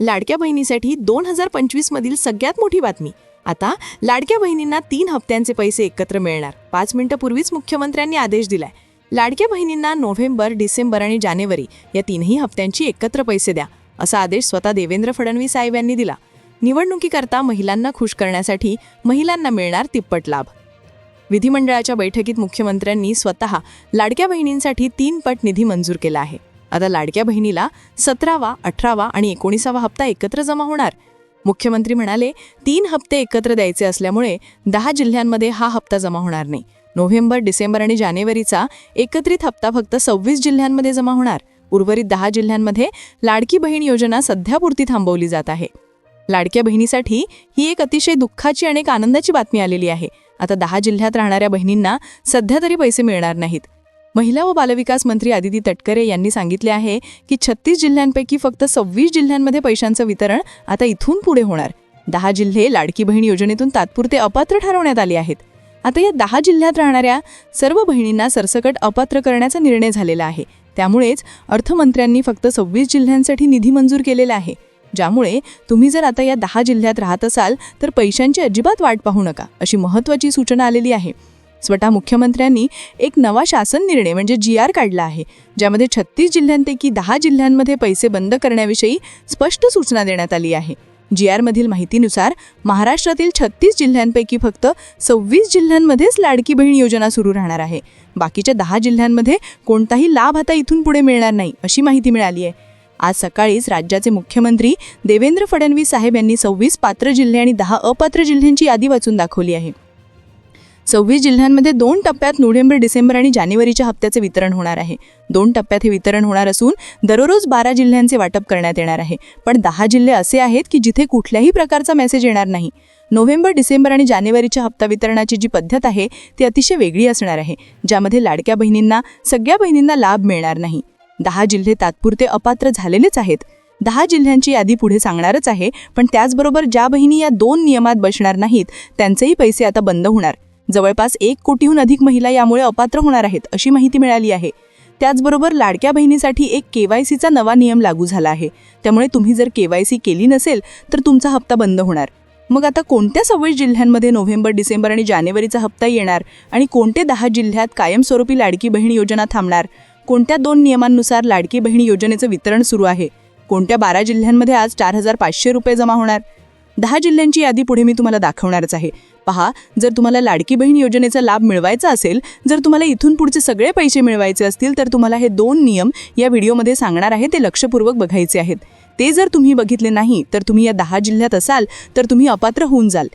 लाडक्या बहिणीसाठी दोन हजार पंचवीस मधील सगळ्यात मोठी बातमी. आता लाडक्या बहिणींना तीन हप्त्यांचे पैसे एकत्र मिळणार. पाच मिनिटापूर्वीच मुख्यमंत्र्यांनी आदेश दिलाय. लाडक्या बहिणींना नोव्हेंबर डिसेंबर आणि जानेवारी या तीनही हप्त्यांची एकत्र पैसे द्या असा आदेश स्वतः देवेंद्र फडणवीस साहेब यांनी दिला. निवडणुकीकरता महिलांना खुश करण्यासाठी महिलांना मिळणार तिप्पट लाभ. विधिमंडळाच्या बैठकीत मुख्यमंत्र्यांनी स्वतः लाडक्या बहिणींसाठी तीन पट निधी मंजूर केला आहे. आता लाडक्या बहिणीला सतरावा अठरावा आणि एकोणीसावा हप्ता एकत्र जमा होणार. मुख्यमंत्री म्हणाले तीन हप्ते एकत्र द्यायचे असल्यामुळे दहा जिल्ह्यांमध्ये हा हप्ता जमा होणार नाही. नोव्हेंबर डिसेंबर आणि जानेवारीचा एकत्रित हप्ता फक्त सव्वीस जिल्ह्यांमध्ये जमा होणार. उर्वरित दहा जिल्ह्यांमध्ये लाडकी बहीण योजना सध्यापुरती थांबवली जात आहे. लाडक्या बहिणीसाठी ही एक अतिशय दुःखाची आणि एक आनंदाची बातमी आलेली आहे. आता दहा जिल्ह्यात राहणाऱ्या बहिणींना सध्या तरी पैसे मिळणार नाहीत. महिला व बालविकास मंत्री आदिती तटकरे यांनी सांगितले आहे की छत्तीस जिल्ह्यांपैकी फक्त सव्वीस जिल्ह्यांमध्ये पैशांचं वितरण आता इथून पुढे होणार. दहा जिल्हे लाडकी बहीण योजनेतून तात्पुरते अपात्र ठरवण्यात आले आहेत. आता या दहा जिल्ह्यात राहणाऱ्या सर्व बहिणींना सरसकट अपात्र करण्याचा निर्णय झालेला आहे. त्यामुळेच अर्थमंत्र्यांनी फक्त सव्वीस जिल्ह्यांसाठी निधी मंजूर केलेला आहे. ज्यामुळे तुम्ही जर आता या दहा जिल्ह्यात राहत असाल तर पैशांची अजिबात वाट पाहू नका अशी महत्त्वाची सूचना आलेली आहे. स्वतः मुख्यमंत्र्यांनी एक नवा शासन निर्णय म्हणजे जी आर काढला आहे ज्यामध्ये छत्तीस जिल्ह्यांपैकी दहा जिल्ह्यांमध्ये पैसे बंद करण्याविषयी स्पष्ट सूचना देण्यात आली आहे. जी आरमधील माहितीनुसार महाराष्ट्रातील छत्तीस जिल्ह्यांपैकी फक्त सव्वीस जिल्ह्यांमध्येच लाडकी बहीण योजना सुरू राहणार आहे. बाकीच्या दहा जिल्ह्यांमध्ये कोणताही लाभ आता इथून पुढे मिळणार नाही अशी माहिती मिळाली आहे. आज सकाळीच राज्याचे मुख्यमंत्री देवेंद्र फडणवीस साहेब यांनी सव्वीस पात्र जिल्हे आणि दहा अपात्र जिल्ह्यांची यादी वाचून दाखवली आहे. सव्वीस जिल्ह्यांमध्ये दोन टप्प्यात नोव्हेंबर डिसेंबर आणि जानेवारीच्या हप्त्याचे वितरण होणार आहे. दोन टप्प्यात हे वितरण होणार असून दररोज बारा जिल्ह्यांचे वाटप करण्यात येणार आहे. पण दहा जिल्हे असे आहेत की जिथे कुठल्याही प्रकारचा मेसेज येणार नाही. नोव्हेंबर डिसेंबर आणि जानेवारीच्या हप्ता वितरणाची जी पद्धत आहे ती अतिशय वेगळी असणार आहे ज्यामध्ये लाडक्या बहिणींना सगळ्या बहिणींना लाभ मिळणार नाही. दहा जिल्हे तात्पुरते अपात्र झालेलेच आहेत. दहा जिल्ह्यांची यादी पुढे सांगणारच आहे पण त्याचबरोबर ज्या बहिणी या दोन नियमात बसणार नाहीत त्यांचेही पैसे आता बंद होणार. जवळपास एक कोटीहून अधिक महिला यामुळे अपात्र होणार आहेत अशी माहिती मिळाली आहे. त्याचबरोबर लाडक्या बहिणीसाठी एक केवायसीचा नवा नियम लागू झाला आहे. त्यामुळे तुम्ही जर केवायसी केली नसेल तर तुमचा हप्ता बंद होणार. मग आता कोणत्या सव्वीस जिल्ह्यांमध्ये नोव्हेंबर डिसेंबर आणि जानेवारीचा हप्ता येणार आणि कोणते दहा जिल्ह्यात कायमस्वरूपी लाडकी बहीण योजना थांबणार? कोणत्या दोन नियमांनुसार लाडकी बहीण योजनेचं वितरण सुरू आहे? कोणत्या बारा जिल्ह्यांमध्ये आज चार हजार पाचशे रुपये जमा होणार? दहा जिल्ह्यांची यादी पुढे मी तुम्हाला दाखवणारच आहे. पहा जर तुम्हाला लाडकी बहीण योजनेचा लाभ मिळवायचा असेल जर तुम्हाला इथून पुढचे सगळे पैसे मिळवायचे असतील तर तुम्हाला हे दोन नियम या व्हिडिओमध्ये सांगणार आहे ते लक्षपूर्वक बघायचे आहेत. ते जर तुम्ही बघितले नाही तर तुम्ही या दहा जिल्ह्यात असाल तर तुम्ही अपात्र होऊन जाल.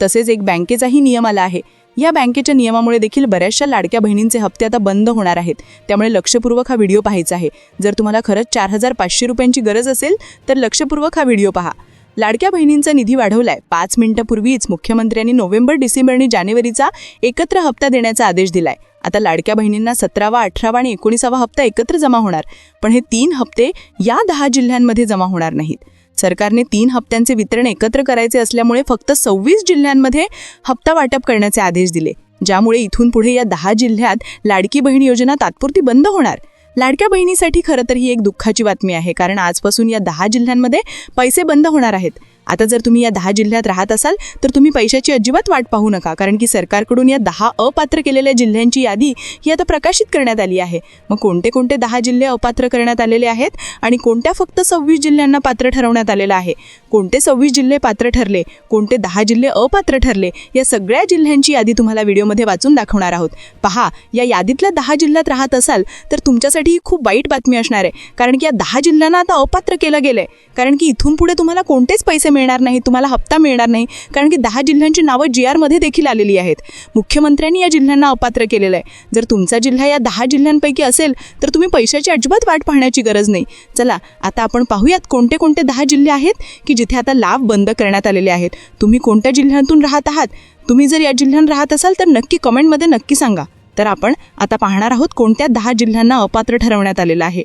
तसेच एक बँकेचाही नियम आला आहे. या बँकेच्या नियमामुळे देखील बऱ्याचशा लाडक्या बहिणींचे हप्ते आता बंद होणार आहेत. त्यामुळे लक्षपूर्वक हा व्हिडिओ पाहायचा आहे. जर तुम्हाला खरंच चार हजार पाचशे रुपयांची गरज असेल तर लक्षपूर्वक हा व्हिडिओ पहा. लाडक्या बहिणींचा निधी वाढवलाय. पाच मिनिटापूर्वीच मुख्यमंत्र्यांनी नोव्हेंबर डिसेंबर आणि जानेवारीचा एकत्र हप्ता देण्याचा आदेश दिलाय. आता लाडक्या बहिणींना सतरावा अठरावा आणि एकोणीसावा हप्ता एकत्र जमा होणार पण हे तीन हप्ते या दहा जिल्ह्यांमध्ये जमा होणार नाहीत. सरकारने तीन हप्त्यांचे वितरण एकत्र करायचे असल्यामुळे फक्त सव्वीस जिल्ह्यांमध्ये हप्ता वाटप करण्याचे आदेश दिले ज्यामुळे इथून पुढे या दहा जिल्ह्यात लाडकी बहीण योजना तात्पुरती बंद होणार. लाडक्या बहिणीसाठी खरं तर ही एक दुःखाची बातमी आहे कारण आजपासून या दहा जिल्ह्यांमध्ये पैसे बंद होणार आहेत. आता जर तुम्ही या दहा जिल्ह्यात राहत असाल तर तुम्ही पैशाची अजिबात वाट पाहू नका कारण की सरकारकडून या दहा अपात्र केलेल्या जिल्ह्यांची यादी ही आता प्रकाशित करण्यात आली आहे. मग कोणते कोणते दहा जिल्हे अपात्र करण्यात आलेले आहेत आणि कोणत्या फक्त सव्वीस जिल्ह्यांना पात्र ठरवण्यात आलेलं आहे? कोणते सव्वीस जिल्हे पात्र ठरले कोणते दहा जिल्हे अपात्र ठरले या सगळ्या जिल्ह्यांची यादी तुम्हाला व्हिडिओमध्ये वाचून दाखवणार आहोत. पहा या यादीतल्या दहा जिल्ह्यात राहत असाल तर तुमच्यासाठी ही खूप वाईट बातमी असणार आहे. कारण की या दहा जिल्ह्यांना आता अपात्र केलं गेलं आहे कारण की इथून पुढे तुम्हाला कोणतेच पैसे मिळणार नाही तुम्हाला हप्ता मिळणार नाही. कारण की दहा जिल्ह्यांची नावं जी आरमध्ये देखील आलेली आहेत. मुख्यमंत्र्यांनी या जिल्ह्यांना अपात्र केलेलं आहे. जर तुमचा जिल्हा या दहा जिल्ह्यांपैकी असेल तर तुम्ही पैशाची अजिबात वाट पाहण्याची गरज नाही. चला आता आपण पाहूयात कोणते कोणते दहा जिल्हे आहेत की जिथे आता लाभ बंद करण्यात आलेले आहेत. तुम्ही कोणत्या जिल्ह्यातून राहत आहात? तुम्ही जर या जिल्ह्यात राहत असाल तर नक्की कमेंटमध्ये नक्की सांगा. तर आपण आता पाहणार आहोत कोणत्या दहा जिल्ह्यांना अपात्र ठरवण्यात आलेलं आहे.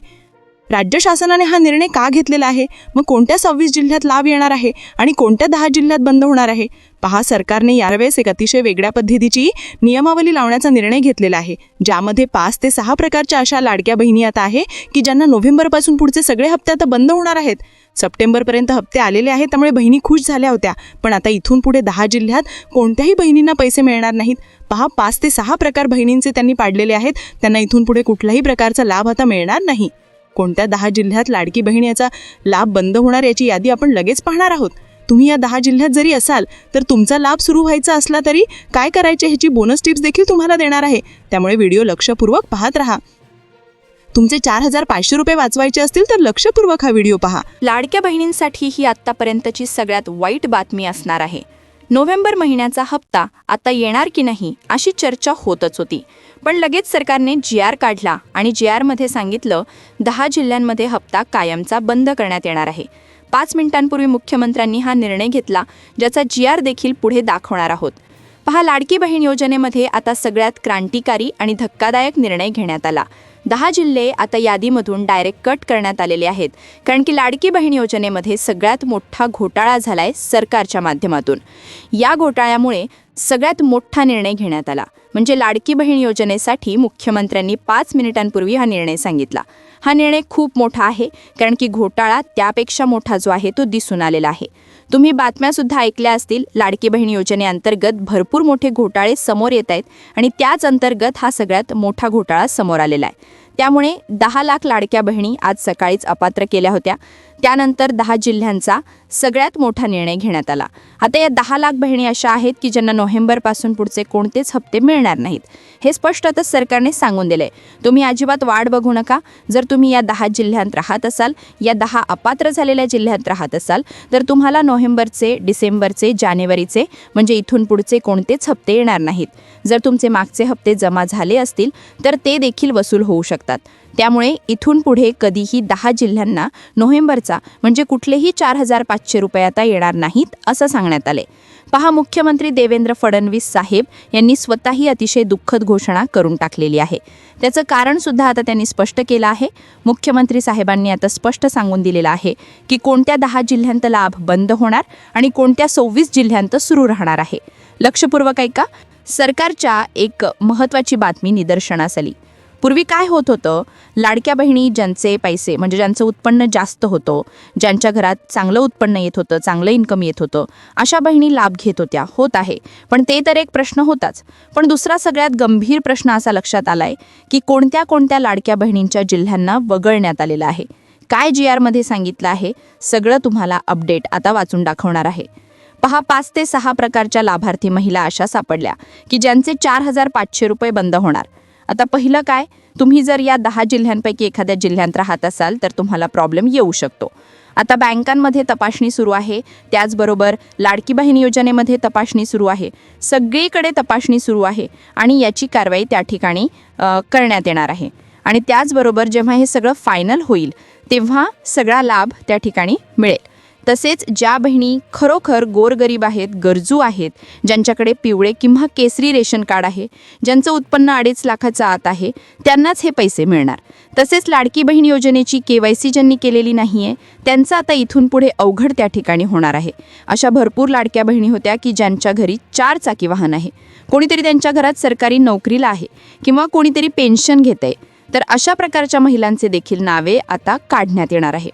राज्य शासनाने हा निर्णय का घेतलेला आहे? मग कोणत्या सव्वीस जिल्ह्यात लाभ येणार आहे आणि कोणत्या दहा जिल्ह्यात बंद होणार आहे? पहा सरकारने यावेळेस एक अतिशय वेगळ्या पद्धतीची नियमावली लावण्याचा निर्णय घेतलेला आहे. ज्यामध्ये पाच ते सहा प्रकारच्या अशा लाडक्या बहिणी आता आहे की ज्यांना नोव्हेंबरपासून पुढचे सगळे हप्ते आता बंद होणार आहेत. सप्टेंबरपर्यंत हप्ते आलेले आहेत त्यामुळे बहिणी खुश झाल्या होत्या. पण आता इथून पुढे दहा जिल्ह्यात कोणत्याही बहिणींना पैसे मिळणार नाहीत. पहा पाच ते सहा प्रकार बहिणींचे त्यांनी पाडलेले आहेत. त्यांना इथून पुढे कुठल्याही प्रकारचा लाभ आता मिळणार नाही. कोणत्या दहा जिल्ह्यात लाडकी बहीण याचा लाभ बंद होणार याची यादी आपण लगेच पाहणार आहोत. तुम्ही या दहा जिल्ह्यात जरी असाल तर तुमचा लाभ सुरू व्हायचा असला तरी काय करायचे ह्याची बोनस टिप्स देखील तुम्हाला देणार आहे. त्यामुळे व्हिडिओ लक्षपूर्वक पाहत राहा. तुमचे चार हजार पाचशे रुपये वाचवायचे असतील तर लक्षपूर्वक हा व्हिडिओ पहा. लाडक्या बहिणींसाठी ही आतापर्यंतची सगळ्यात वाईट बातमी असणार आहे. नोव्हेंबर महिन्याचा हप्ता आता येणार की नाही अशी चर्चा होतच होती. पण लगेच सरकारने जी आर काढला आणि जी आरमध्ये सांगितलं दहा जिल्ह्यांमध्ये हप्ता कायमचा बंद करण्यात येणार आहे. पाच मिनिटांपूर्वी मुख्यमंत्र्यांनी हा निर्णय घेतला ज्याचा जी आर देखील पुढे दाखवणार आहोत. पहा लाडकी बहीण योजनेमध्ये आता सगळ्यात क्रांतिकारी आणि धक्कादायक निर्णय घेण्यात आला. दहा जिल्हे आता यादीमधून डायरेक्ट कट करण्यात आलेले आहेत. कारण की लाडकी बहीण योजनेमध्ये सगळ्यात मोठा घोटाळा झालाय सरकारच्या माध्यमातून. या घोटाळ्यामुळे सगळ्यात मोठा निर्णय घेण्यात आला. म्हणजे लाडकी बहीण योजनेसाठी मुख्यमंत्र्यांनी पाच मिनिटांपूर्वी हा निर्णय सांगितला. हा निर्णय खूप मोठा आहे कारण की घोटाळा त्यापेक्षा मोठा जो आहे तो दिसून आलेला आहे. तुम्ही बातम्यासुद्धा ऐकल्या असतील लाडकी बहीण योजनेअंतर्गत भरपूर मोठे घोटाळे समोर येत आहेत आणि त्याच अंतर्गत हा सगळ्यात मोठा घोटाळा समोर आलेला आहे. त्यामुळे दहा लाख लाडक्या बहिणी आज सकाळीच अपात्र केल्या होत्या. त्यानंतर दहा जिल्ह्यांचा सगळ्यात मोठा निर्णय घेण्यात आला. आता या दहा लाख बहिणी अशा आहेत की ज्यांना नोव्हेंबरपासून पुढचे कोणतेच हप्ते मिळणार नाहीत. हे स्पष्ट आता सरकारने सांगून दिले तुम्ही अजिबात वाढ बघू नका. जर तुम्ही या दहा जिल्ह्यांत राहत असाल या दहा अपात्र झालेल्या जिल्ह्यात राहत असाल तर तुम्हाला नोव्हेंबरचे डिसेंबरचे जानेवारीचे म्हणजे इथून पुढचे कोणतेच हप्ते येणार नाहीत. जर तुमचे मागचे हप्ते जमा झाले असतील तर ते देखील वसूल होऊ शकतात. त्यामुळे इथून पुढे कधीही दहा जिल्ह्यांना नोव्हेंबरचा म्हणजे कुठलेही चार हजार पाचशे रुपये आता येणार नाहीत असं सांगण्यात आले. पहा मुख्यमंत्री देवेंद्र फडणवीस साहेब यांनी स्वतःही अतिशय दुःखद घोषणा करून टाकलेली आहे. त्याचं कारणसुद्धा आता त्यांनी स्पष्ट केलं आहे. मुख्यमंत्री साहेबांनी आता स्पष्ट सांगून दिलेलं आहे की कोणत्या दहा जिल्ह्यांत लाभ बंद होणार आणि कोणत्या सव्वीस जिल्ह्यांत सुरू राहणार आहे. लक्षपूर्वक ऐका सरकारच्या एक महत्त्वाची बातमी निदर्शनास आली. पूर्वी काय होत होतं? लाडक्या बहिणी ज्यांचे पैसे म्हणजे ज्यांचं उत्पन्न जास्त होतं ज्यांच्या घरात चांगलं उत्पन्न येत होतं चांगलं इन्कम येत होतं अशा बहिणी लाभ घेत होत्या. होत आहे. पण ते तर एक प्रश्न होताच. पण दुसरा सगळ्यात गंभीर प्रश्न असा लक्षात आलाय की कोणत्या कोणत्या लाडक्या बहिणींच्या जिल्ह्यांना वगळण्यात आलेलं आहे? काय जी आरमध्ये सांगितलं आहे? सगळं तुम्हाला अपडेट आता वाचून दाखवणार आहे. पहा पाच ते सहा प्रकारच्या लाभार्थी महिला अशा सापडल्या की ज्यांचे चार हजार पाचशे रुपये बंद होणार. आता पहिलं काय? तुम्ही जर या दहा जिल्ह्यांपैकी एखाद्या जिल्ह्यात राहत असाल तर तुम्हाला प्रॉब्लेम येऊ शकतो. आता बँकांमध्ये तपासणी सुरू आहे. त्याचबरोबर लाडकी बहीण योजनेमध्ये तपासणी सुरू आहे. सगळीकडे तपासणी सुरू आहे आणि याची कारवाई त्या ठिकाणी करण्यात येणार आहे. आणि त्याचबरोबर जेव्हा हे सगळं फायनल होईल तेव्हा सगळा लाभ त्या ठिकाणी मिळेल. तसेच ज्या बहिणी खरोखर गोरगरीब आहेत गरजू आहेत ज्यांच्याकडे पिवळे किंवा केसरी रेशन कार्ड आहे ज्यांचं उत्पन्न अडीच लाखाचं आत आहे त्यांनाच हे पैसे मिळणार. तसेच लाडकी बहीण योजनेची के वाय सी ज्यांनी केलेली नाही आहे त्यांचं आता इथून पुढे अवघड त्या ठिकाणी होणार आहे. अशा भरपूर लाडक्या बहिणी होत्या की ज्यांच्या घरी चार चाकी वाहन आहे. कोणीतरी त्यांच्या घरात सरकारी नोकरीला आहे किंवा कोणीतरी पेन्शन घेत आहे तर अशा प्रकारच्या महिलांचे देखील नावे आता काढण्यात येणार आहे.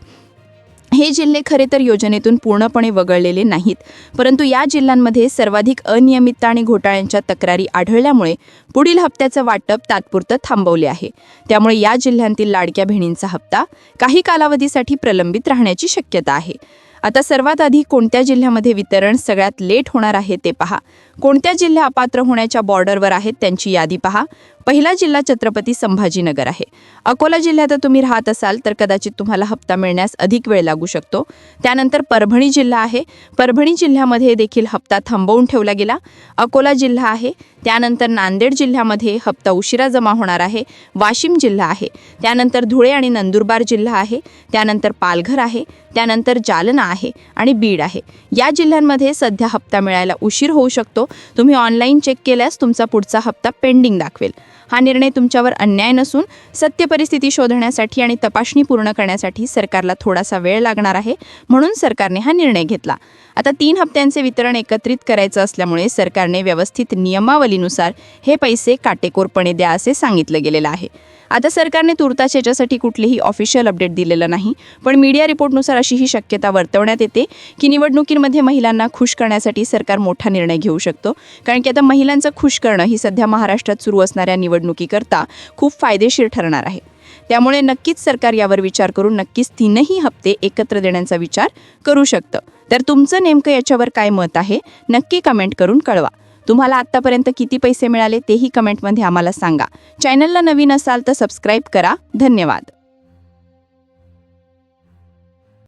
हे जिल्हे खरे तर योजनेतून पूर्णपणे वगळलेले नाहीत. परंतु या जिल्ह्यांमध्ये सर्वाधिक अनियमितता आणि घोटाळ्यांच्या तक्रारी आढळल्यामुळे पुढील हप्त्याचं वाटप तात्पुरतं थांबवले आहे. त्यामुळे या जिल्ह्यांतील लाडक्या बहिणींचा हप्ता काही कालावधीसाठी प्रलंबित राहण्याची शक्यता आहे. आता सर्वात आधी कोणत्या जिल्ह्यामध्ये वितरण सगळ्यात लेट होणार आहे ते पहा. कोणत्या जिल्ह्या अपात्र होण्याच्या बॉर्डरवर आहेत त्यांची यादी पहा. पहिला जिल्हा छत्रपती संभाजीनगर आहे. अकोला जिल्ह्यात तुम्ही राहत असाल तर कदाचित तुम्हाला हप्ता मिळण्यास अधिक वेळ लागू शकतो. त्यानंतर परभणी जिल्हा आहे. परभणी जिल्ह्यामध्ये देखील हप्ता थांबवून ठेवला गेला. अकोला जिल्हा आहे. त्यानंतर नांदेड जिल्ह्यामध्ये हप्ता उशिरा जमा होणार आहे. वाशिम जिल्हा आहे. त्यानंतर धुळे आणि नंदुरबार जिल्हा आहे. त्यानंतर पालघर आहे. त्यानंतर जालना आहे आणि बीड आहे. या जिल्ह्यांमध्ये सध्या हप्ता मिळायला उशीर होऊ शकतो. शकतो तुम्ही ऑनलाईन चेक केल्यास तुमचा पुढचा हप्ता पेंडिंग दाखवेल. हा निर्णय तुमच्यावर अन्याय नसून सत्य परिस्थिती शोधण्यासाठी आणि तपासणी पूर्ण करण्यासाठी सरकारला थोडासा वेळ लागणार आहे म्हणून सरकारने हा निर्णय घेतला. आता तीन हप्त्यांचे वितरण एकत्रित करायचं असल्यामुळे सरकारने व्यवस्थित नियमावलीनुसार हे पैसे काटेकोरपणे द्या असे सांगितलं गेलेलं आहे. आता सरकारने तुर्तास याच्यासाठी कुठलेही ऑफिशियल अपडेट दिलेलं नाही. पण मीडिया रिपोर्टनुसार अशी ही शक्यता वर्तवण्यात येते की निवडणुकींमध्ये महिलांना खुश करण्यासाठी सरकार मोठा निर्णय घेऊ शकतो. कारण की आता महिलांचं खुश करणं ही सध्या महाराष्ट्रात सुरू असणाऱ्या निवडणुकीकरता खूप फायदेशीर ठरणार आहे. त्यामुळे नक्कीच सरकार यावर विचार करून नक्कीच तीनही हप्ते एकत्र देण्याचा विचार करू शकतं. तर तुमचं नेमकं याच्यावर काय मत आहे? नक्की कमेंट करून कळवा. तुम्हाला आत्तापर्यंत किती पैसे मिळाले तेही कमेंटमध्ये आम्हाला सांगा. चॅनलला नवीन असाल तर सबस्क्राईब करा. धन्यवाद.